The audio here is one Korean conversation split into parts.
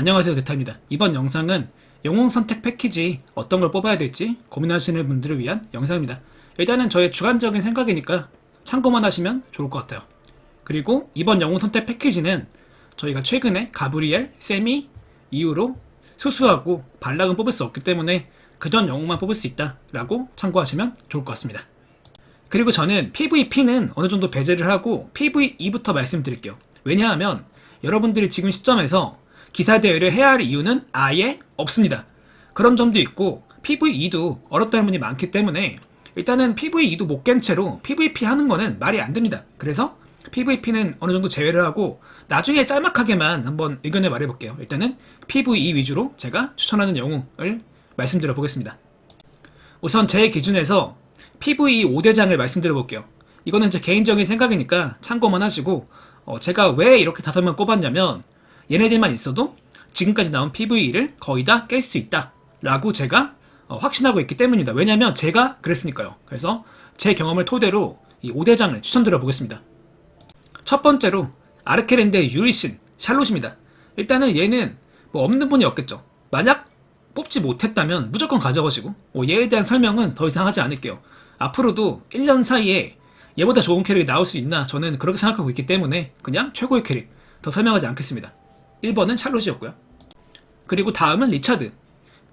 안녕하세요 대타입니다. 이번 영상은 영웅 선택 패키지 어떤 걸 뽑아야 될지 고민하시는 분들을 위한 영상입니다. 일단은 저의 주관적인 생각이니까 참고만 하시면 좋을 것 같아요. 그리고 이번 영웅 선택 패키지는 저희가 최근에 가브리엘, 세미 이후로 수수하고 발락은 뽑을 수 없기 때문에 그전 영웅만 뽑을 수 있다라고 참고하시면 좋을 것 같습니다. 그리고 저는 PVP는 어느 정도 배제를 하고 PVE부터 말씀드릴게요. 왜냐하면 여러분들이 지금 시점에서 기사 대회를 해야 할 이유는 아예 없습니다. 그런 점도 있고 PVE도 어렵다는 분이 많기 때문에 일단은 PVE도 못 깬 채로 PVP 하는 거는 말이 안 됩니다. 그래서 PVP는 어느 정도 제외를 하고 나중에 짤막하게만 한번 의견을 말해볼게요. 일단은 PVE 위주로 제가 추천하는 영웅을 말씀드려 보겠습니다. 우선 제 기준에서 PVE 5대장을 말씀드려 볼게요. 이거는 제 개인적인 생각이니까 참고만 하시고 어, 제가 왜 이렇게 다섯 명 꼽았냐면 얘네들만 있어도 지금까지 나온 PVE를 거의 다 깰 수 있다 라고 제가 어, 확신하고 있기 때문입니다. 왜냐면 제가 그랬으니까요. 그래서 제 경험을 토대로 이 5대장을 추천드려 보겠습니다. 첫 번째로 아르케랜드의 유리신 샬롯입니다. 일단은 얘는 뭐 없는 분이 없겠죠. 만약 뽑지 못했다면 무조건 가져가시고 뭐 얘에 대한 설명은 더 이상 하지 않을게요. 앞으로도 1년 사이에 얘보다 좋은 캐릭이 나올 수 있나 저는 그렇게 생각하고 있기 때문에 그냥 최고의 캐릭 더 설명하지 않겠습니다. 1번은 샬롯이었고요. 그리고 다음은 리차드.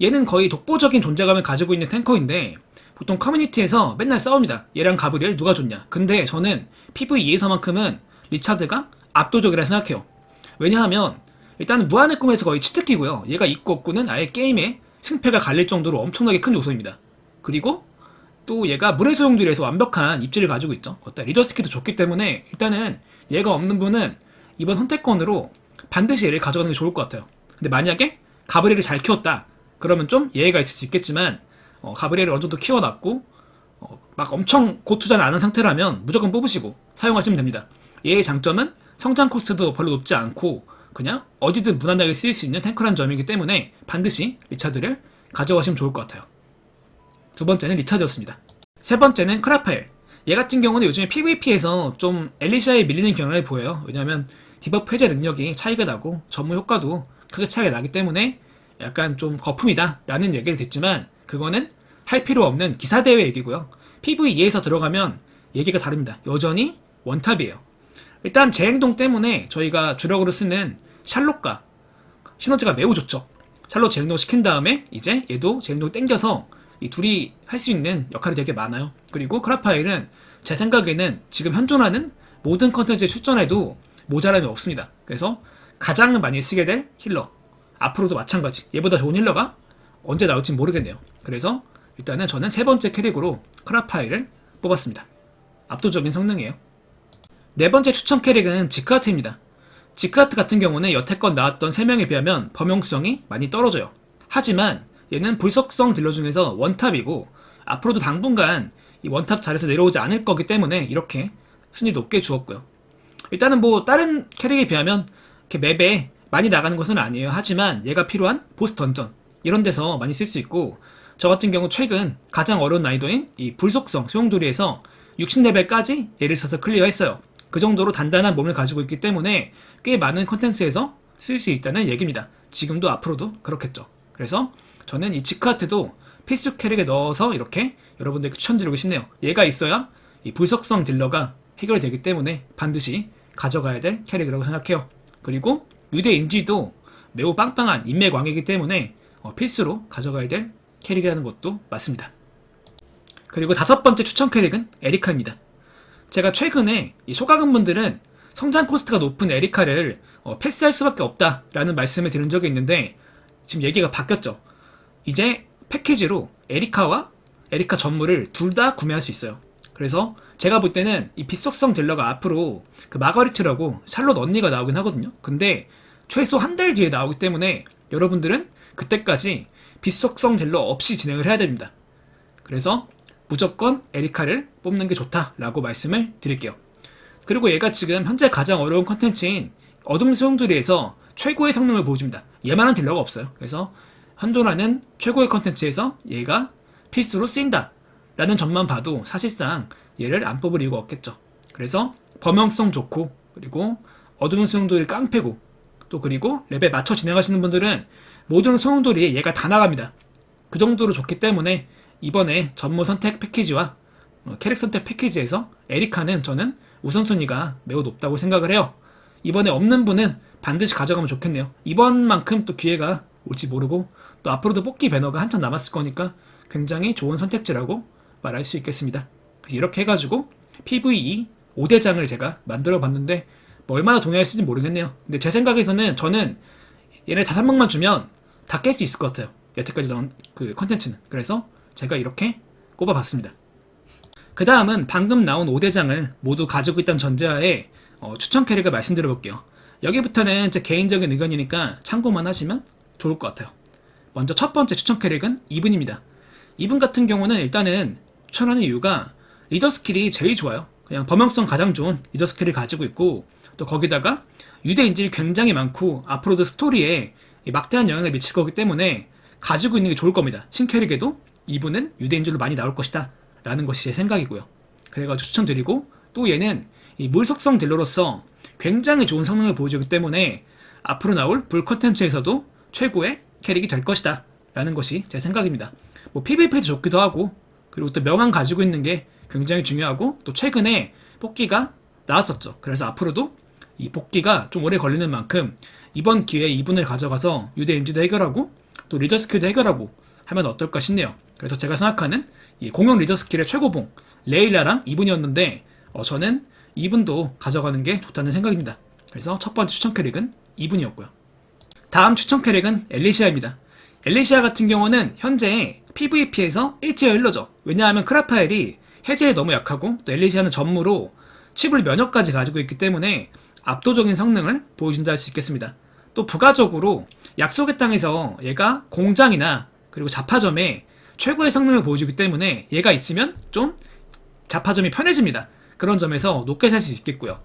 얘는 거의 독보적인 존재감을 가지고 있는 탱커인데 보통 커뮤니티에서 맨날 싸웁니다. 얘랑 가브리엘 누가 좋냐. 근데 저는 PVE에서만큼은 리차드가 압도적이라 생각해요. 왜냐하면 일단 무한의 꿈에서 거의 치트키고요. 얘가 있고 없고는 아예 게임에 승패가 갈릴 정도로 엄청나게 큰 요소입니다. 그리고 또 얘가 물의 소용들에서 완벽한 입지를 가지고 있죠. 거기다 리더 스킬도 좋기 때문에 일단은 얘가 없는 분은 이번 선택권으로 반드시 얘를 가져가는 게 좋을 것 같아요. 근데 만약에 가브리엘을 잘 키웠다. 그러면 좀 예외가 있을 수 있겠지만 어, 가브리엘을 어느 정도 키워놨고 어, 막 엄청 고투자는 않은 상태라면 무조건 뽑으시고 사용하시면 됩니다. 얘의 장점은 성장 코스트도 별로 높지 않고 그냥 어디든 무난하게 쓰일 수 있는 탱크란 점이기 때문에 반드시 리차드를 가져가시면 좋을 것 같아요. 두 번째는 리차드였습니다. 세 번째는 크라파엘. 얘 같은 경우는 요즘에 PVP에서 좀 엘리샤에 밀리는 경향을 보여요. 왜냐면 디버프 해제 능력이 차이가 나고 전무 효과도 크게 차이가 나기 때문에 약간 좀 거품이다 라는 얘기를 듣지만 그거는 할 필요 없는 기사대회 얘기고요. PVE에서 들어가면 얘기가 다릅니다. 여전히 원탑이에요. 일단 제 행동 때문에 저희가 주력으로 쓰는 샬롯과 시너지가 매우 좋죠. 샬롯 재행동 시킨 다음에 이제 얘도 재행동 땡겨서 이 둘이 할 수 있는 역할이 되게 많아요. 그리고 크라파일은 제 생각에는 지금 현존하는 모든 컨텐츠에 출전해도 모자람이 없습니다. 그래서 가장 많이 쓰게 될 힐러. 앞으로도 마찬가지. 얘보다 좋은 힐러가 언제 나올지 모르겠네요. 그래서 일단은 저는 세 번째 캐릭으로 크라파일을 뽑았습니다. 압도적인 성능이에요. 네 번째 추천 캐릭은 지크하트입니다. 지크하트 같은 경우는 여태껏 나왔던 3명에 비하면 범용성이 많이 떨어져요. 하지만 얘는 불속성 딜러 중에서 원탑이고 앞으로도 당분간 이 원탑 자리에서 내려오지 않을 거기 때문에 이렇게 순위 높게 주었고요. 일단은 뭐 다른 캐릭에 비하면 이렇게 맵에 많이 나가는 것은 아니에요. 하지만 얘가 필요한 보스 던전 이런 데서 많이 쓸 수 있고 저 같은 경우 최근 가장 어려운 난이도인 이 불속성 소용돌이에서 60레벨까지 얘를 써서 클리어했어요. 그 정도로 단단한 몸을 가지고 있기 때문에 꽤 많은 컨텐츠에서 쓸 수 있다는 얘기입니다. 지금도 앞으로도 그렇겠죠. 그래서 저는 이 지크하트도 필수 캐릭에 넣어서 이렇게 여러분들께 추천드리고 싶네요. 얘가 있어야 이 불속성 딜러가 해결되기 때문에 반드시 가져가야 될 캐릭이라고 생각해요. 그리고 유대 인지도 매우 빵빵한 인맥왕이기 때문에 어, 필수로 가져가야 될 캐릭이라는 것도 맞습니다. 그리고 다섯 번째 추천 캐릭은 에리카입니다. 제가 최근에 이 소각은 분들은 성장 코스트가 높은 에리카를 어, 패스할 수밖에 없다라는 말씀을 드린 적이 있는데 지금 얘기가 바뀌었죠. 이제 패키지로 에리카와 에리카 전무를 둘 다 구매할 수 있어요. 그래서 제가 볼 때는 이 빛속성 딜러가 앞으로 그 마거리트라고 샬롯 언니가 나오긴 하거든요. 근데 최소 한 달 뒤에 나오기 때문에 여러분들은 그때까지 빛속성 딜러 없이 진행을 해야 됩니다. 그래서 무조건 에리카를 뽑는 게 좋다라고 말씀을 드릴게요. 그리고 얘가 지금 현재 가장 어려운 컨텐츠인 어둠 소용돌이에서 최고의 성능을 보여줍니다. 얘만한 딜러가 없어요. 그래서 현존하는 최고의 컨텐츠에서 얘가 필수로 쓰인다. 라는 점만 봐도 사실상 얘를 안 뽑을 이유가 없겠죠. 그래서 범용성 좋고 그리고 어둠 소용돌이 깡패고 또 그리고 레벨 맞춰 진행하시는 분들은 모든 소용돌이에 얘가 다 나갑니다. 그 정도로 좋기 때문에 이번에 전무 선택 패키지와 어, 캐릭 선택 패키지에서 에리카는 저는 우선순위가 매우 높다고 생각을 해요. 이번에 없는 분은 반드시 가져가면 좋겠네요. 이번만큼 또 기회가 올지 모르고 또 앞으로도 뽑기 배너가 한참 남았을 거니까 굉장히 좋은 선택지라고 말할 수 있겠습니다. 이렇게 해가지고 PVE 5대장을 제가 만들어 봤는데 뭐 얼마나 동의하실지 모르겠네요. 근데 제 생각에서는 저는 얘네 다섯 명만 주면 다 깰 수 있을 것 같아요. 여태까지 나온 그 컨텐츠는. 그래서 제가 이렇게 꼽아봤습니다. 그 다음은 방금 나온 5대장을 모두 가지고 있다는 전제하에 어, 추천 캐릭을 말씀드려 볼게요. 여기부터는 제 개인적인 의견이니까 참고만 하시면 좋을 것 같아요. 먼저 첫 번째 추천 캐릭은 이분입니다. 이분 같은 경우는 일단은 추천하는 이유가 리더 스킬이 제일 좋아요. 그냥 범용성 가장 좋은 리더 스킬을 가지고 있고 또 거기다가 유대 인질이 굉장히 많고 앞으로도 스토리에 막대한 영향을 미칠 거기 때문에 가지고 있는 게 좋을 겁니다. 신캐릭에도 이분은 유대 인질로 많이 나올 것이다 라는 것이 제 생각이고요. 그래가지고 추천드리고 또 얘는 이 물속성 딜러로서 굉장히 좋은 성능을 보여주기 때문에 앞으로 나올 불 컨텐츠에서도 최고의 캐릭이 될 것이다 라는 것이 제 생각입니다. 뭐 PVP도 좋기도 하고 그리고 또 명함 가지고 있는 게 굉장히 중요하고 또 최근에 뽑기가 나왔었죠. 그래서 앞으로도 이 복귀가 좀 오래 걸리는 만큼 이번 기회에 이분을 가져가서 유대 인지도 해결하고 또 리더 스킬도 해결하고 하면 어떨까 싶네요. 그래서 제가 생각하는 이 공용 리더 스킬의 최고봉 레일라랑 이분이었는데 어, 저는 이분도 가져가는 게 좋다는 생각입니다. 그래서 첫 번째 추천 캐릭은 이분이었고요. 다음 추천 캐릭은 엘리시아입니다. 엘리시아 같은 경우는 현재 PVP에서 1티어 힐러죠. 왜냐하면 크라파엘이 해제에 너무 약하고 또 엘리시아는 전무로 치불 면역까지 가지고 있기 때문에 압도적인 성능을 보여준다 할 수 있겠습니다. 또 부가적으로 약속의 땅에서 얘가 공장이나 그리고 자파점에 최고의 성능을 보여주기 때문에 얘가 있으면 좀 자파점이 편해집니다. 그런 점에서 높게 살 수 있겠고요.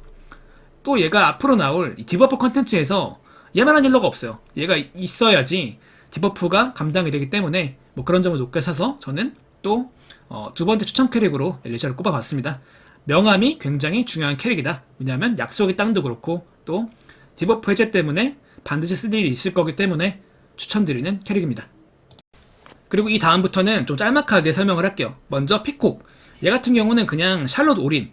또 얘가 앞으로 나올 이 디버프 컨텐츠에서 얘만한 힐러가 없어요. 얘가 있어야지 디버프가 감당이 되기 때문에 뭐 그런 점을 높게 사서 저는 또 어, 두 번째 추천 캐릭으로 엘리샤를 꼽아봤습니다. 명함이 굉장히 중요한 캐릭이다. 왜냐하면 약속의 땅도 그렇고 또 디버프 해제 때문에 반드시 쓸 일이 있을 거기 때문에 추천드리는 캐릭입니다. 그리고 이 다음부터는 좀 짤막하게 설명을 할게요. 먼저 피콕. 얘 같은 경우는 그냥 샬롯 올인.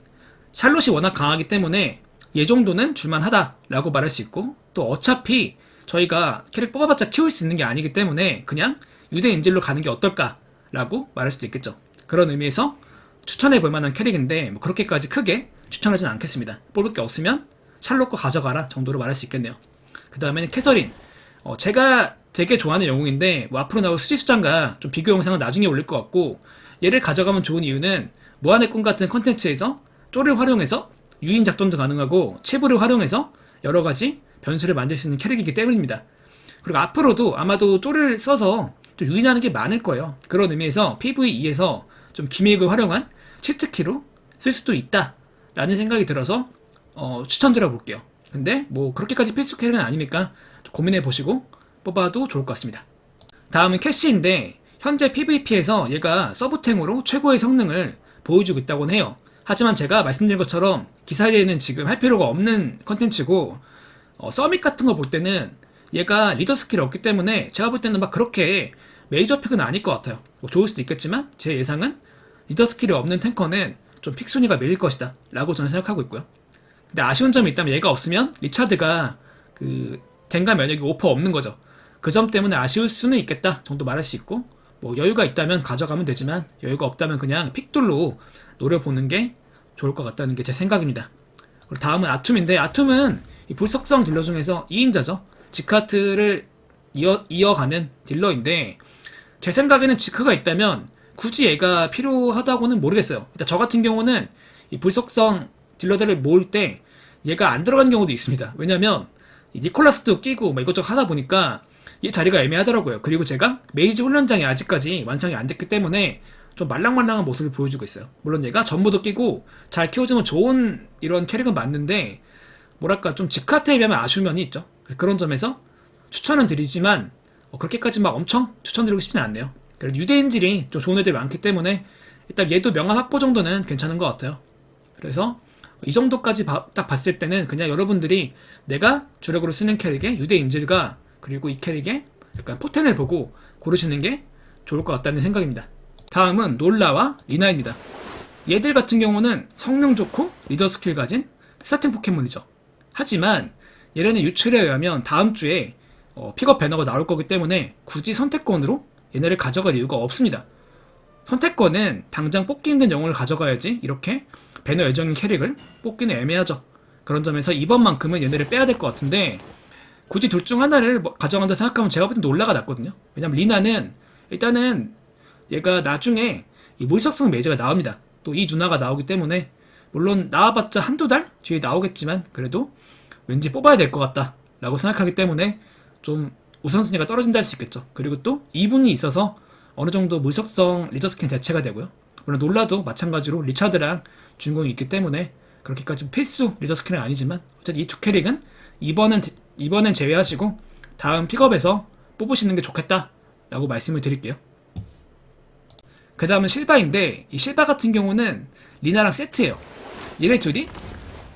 샬롯이 워낙 강하기 때문에 얘 정도는 줄만하다라고 말할 수 있고 또 어차피 저희가 캐릭 뽑아봤자 키울 수 있는 게 아니기 때문에 그냥 유대 인질로 가는 게 어떨까 라고 말할 수도 있겠죠. 그런 의미에서 추천해 볼 만한 캐릭인데 뭐 그렇게까지 크게 추천하진 않겠습니다. 뽑을 게 없으면 샬롯 거 가져가라 정도로 말할 수 있겠네요. 그 다음에는 캐서린. 어, 제가 되게 좋아하는 영웅인데 뭐 앞으로 나올 수지수장과 좀 비교 영상은 나중에 올릴 것 같고 얘를 가져가면 좋은 이유는 무한의 꿈 같은 컨텐츠에서 쪼를 활용해서 유인 작전도 가능하고 치부를 활용해서 여러 가지 변수를 만들 수 있는 캐릭이기 때문입니다. 그리고 앞으로도 아마도 쪼를 써서 좀 유인하는 게 많을 거예요. 그런 의미에서 PVE에서 좀 기믹을 활용한 치트키로 쓸 수도 있다라는 생각이 들어서 어, 추천드려 볼게요. 근데 뭐 그렇게까지 필수 캐릭은 아니니까 고민해 보시고 뽑아도 좋을 것 같습니다. 다음은 캐시인데 현재 PVP에서 얘가 서브템으로 최고의 성능을 보여주고 있다고 해요. 하지만 제가 말씀드린 것처럼 기사에는 지금 할 필요가 없는 컨텐츠고 어, 서밋 같은 거 볼 때는 얘가 리더 스킬이 없기 때문에 제가 볼 때는 막 그렇게 메이저 픽은 아닐 것 같아요. 뭐 좋을 수도 있겠지만 제 예상은 리더 스킬이 없는 탱커는 좀 픽 순위가 밀릴 것이다 라고 저는 생각하고 있고요. 근데 아쉬운 점이 있다면 얘가 없으면 리차드가 그 댕가 면역이 오퍼 없는 거죠. 그 점 때문에 아쉬울 수는 있겠다 정도 말할 수 있고 뭐 여유가 있다면 가져가면 되지만 여유가 없다면 그냥 픽돌로 노려보는 게 좋을 것 같다는 게 제 생각입니다. 그리고 다음은 아툼인데 아툼은 이 불속성 딜러 중에서 2인자죠. 지카트를 이어, 이어가는 딜러인데 제 생각에는 지크가 있다면 굳이 얘가 필요하다고는 모르겠어요. 일단 저 같은 경우는 이 불속성 딜러들을 모을 때 얘가 안 들어가는 경우도 있습니다. 왜냐면 이 니콜라스도 끼고 뭐 이것저것 하다 보니까 이 자리가 애매하더라고요. 그리고 제가 메이지 훈련장이 아직까지 완성이 안 됐기 때문에 좀 말랑말랑한 모습을 보여주고 있어요. 물론 얘가 전부도 끼고 잘 키워주면 좋은 이런 캐릭은 맞는데 뭐랄까 좀 지카트에 비하면 아쉬운 면이 있죠. 그런 점에서 추천은 드리지만 어, 그렇게까지 막 엄청 추천드리고 싶지는 않네요. 그래도 유대인질이 좀 좋은 애들이 많기 때문에 일단 얘도 명함 확보 정도는 괜찮은 것 같아요. 그래서 이 정도까지 봐- 딱 봤을 때는 그냥 여러분들이 내가 주력으로 쓰는 캐릭의 유대 인질과 그리고 이 캐릭의 약간 포텐을 보고 고르시는 게 좋을 것 같다는 생각입니다. 다음은 놀라와 리나입니다. 얘들 같은 경우는 성능 좋고 리더 스킬 가진 스타팅 포켓몬이죠. 하지만 얘네는 유출에 의하면 다음 주에 어, 픽업 배너가 나올 거기 때문에 굳이 선택권으로 얘네를 가져갈 이유가 없습니다. 선택권은 당장 뽑기 힘든 영웅을 가져가야지 이렇게 배너 예정인 캐릭을 뽑기는 애매하죠. 그런 점에서 이번만큼은 얘네를 빼야 될 것 같은데 굳이 둘 중 하나를 뭐 가져간다 생각하면 제가 볼 땐 놀라가 낫거든요. 왜냐면 리나는 일단은 얘가 나중에 이 모의석성 매제가 나옵니다. 또 이 누나가 나오기 때문에 물론 나와봤자 한두 달 뒤에 나오겠지만 그래도 왠지 뽑아야 될 것 같다 라고 생각하기 때문에 좀 우선순위가 떨어진다 할 수 있겠죠. 그리고 또 이분이 있어서 어느 정도 무석성 리저스킨 대체가 되고요. 물론 놀라도 마찬가지로 리차드랑 주인공이 있기 때문에 그렇게까지 필수 리저스킨은 아니지만 어쨌든 이 두 캐릭은 이번은 대- 이번엔 제외하시고 다음 픽업에서 뽑으시는 게 좋겠다라고 말씀을 드릴게요. 그 다음은 실바인데 이 실바 같은 경우는 리나랑 세트예요. 얘네 둘이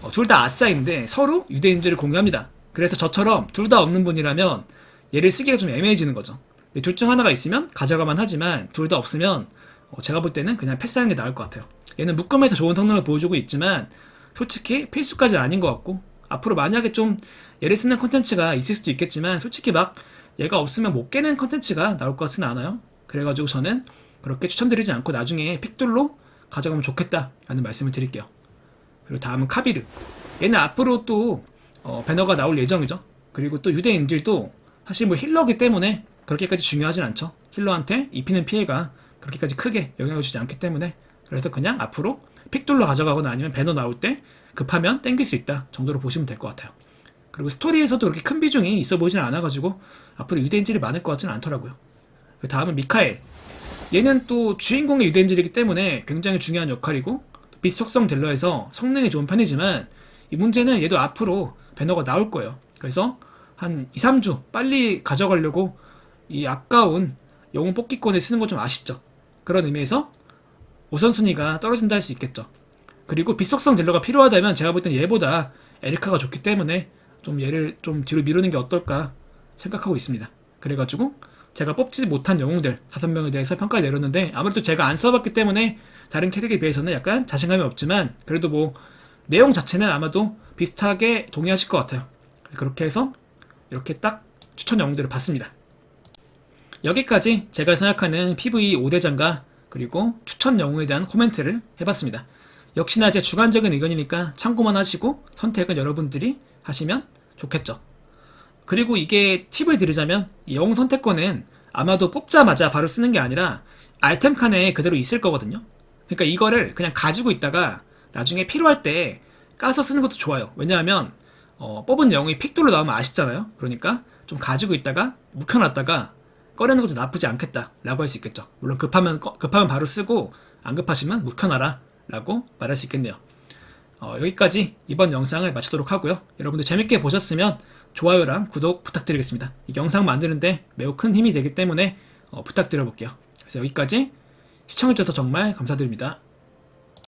어, 둘 다 아싸인데 서로 유대인들을 공유합니다. 그래서 저처럼 둘 다 없는 분이라면 얘를 쓰기가 좀 애매해지는 거죠. 둘 중 하나가 있으면 가져가만 하지만 둘 다 없으면 어, 제가 볼 때는 그냥 패스하는 게 나을 것 같아요. 얘는 묶음에서 좋은 성능을 보여주고 있지만 솔직히 필수까지는 아닌 것 같고 앞으로 만약에 좀 얘를 쓰는 컨텐츠가 있을 수도 있겠지만 솔직히 막 얘가 없으면 못 깨는 컨텐츠가 나올 것 같지는 않아요. 그래가지고 저는 그렇게 추천드리지 않고 나중에 픽돌로 가져가면 좋겠다라는 말씀을 드릴게요. 그리고 다음은 카비르. 얘는 앞으로 또 어, 배너가 나올 예정이죠. 그리고 또 유대인들도 사실 뭐 힐러기 때문에 그렇게까지 중요하진 않죠. 힐러한테 입히는 피해가 그렇게까지 크게 영향을 주지 않기 때문에 그래서 그냥 앞으로 픽돌로 가져가거나 아니면 배너 나올 때 급하면 땡길 수 있다 정도로 보시면 될 것 같아요. 그리고 스토리에서도 그렇게 큰 비중이 있어 보이진 않아가지고 앞으로 유대인질이 많을 것 같지는 않더라고요. 그 다음은 미카엘. 얘는 또 주인공의 유대인질이기 때문에 굉장히 중요한 역할이고 비속성 딜러에서 성능이 좋은 편이지만 이 문제는 얘도 앞으로 배너가 나올 거예요. 그래서 한 2, 3주 빨리 가져가려고 이 아까운 영웅 뽑기권을 쓰는 건 좀 아쉽죠. 그런 의미에서 우선순위가 떨어진다 할 수 있겠죠. 그리고 비속성 딜러가 필요하다면 제가 볼 땐 얘보다 에리카가 좋기 때문에 좀 얘를 좀 뒤로 미루는 게 어떨까 생각하고 있습니다. 그래가지고 제가 뽑지 못한 영웅들 다섯 명에 대해서 평가를 내렸는데 아무래도 제가 안 써봤기 때문에 다른 캐릭에 비해서는 약간 자신감이 없지만 그래도 뭐 내용 자체는 아마도 비슷하게 동의하실 것 같아요. 그렇게 해서 이렇게 딱 추천 영웅들을 봤습니다. 여기까지 제가 생각하는 PV 5대장과 그리고 추천 영웅에 대한 코멘트를 해봤습니다. 역시나 제 주관적인 의견이니까 참고만 하시고 선택은 여러분들이 하시면 좋겠죠. 그리고 이게 팁을 드리자면 이 영웅 선택권은 아마도 뽑자마자 바로 쓰는 게 아니라 아이템 칸에 그대로 있을 거거든요. 그러니까 이거를 그냥 가지고 있다가 나중에 필요할 때 까서 쓰는 것도 좋아요. 왜냐하면 어, 뽑은 영웅이 픽돌로 나오면 아쉽잖아요. 그러니까 좀 가지고 있다가 묵혀놨다가 꺼내는 것도 나쁘지 않겠다라고 할 수 있겠죠. 물론 급하면 꺼- 급하면 바로 쓰고 안 급하시면 묵혀놔라라고 말할 수 있겠네요. 어, 여기까지 이번 영상을 마치도록 하고요. 여러분들 재밌게 보셨으면 좋아요랑 구독 부탁드리겠습니다. 이 영상 만드는데 매우 큰 힘이 되기 때문에 어, 부탁드려 볼게요. 그래서 여기까지 시청해주셔서 정말 감사드립니다.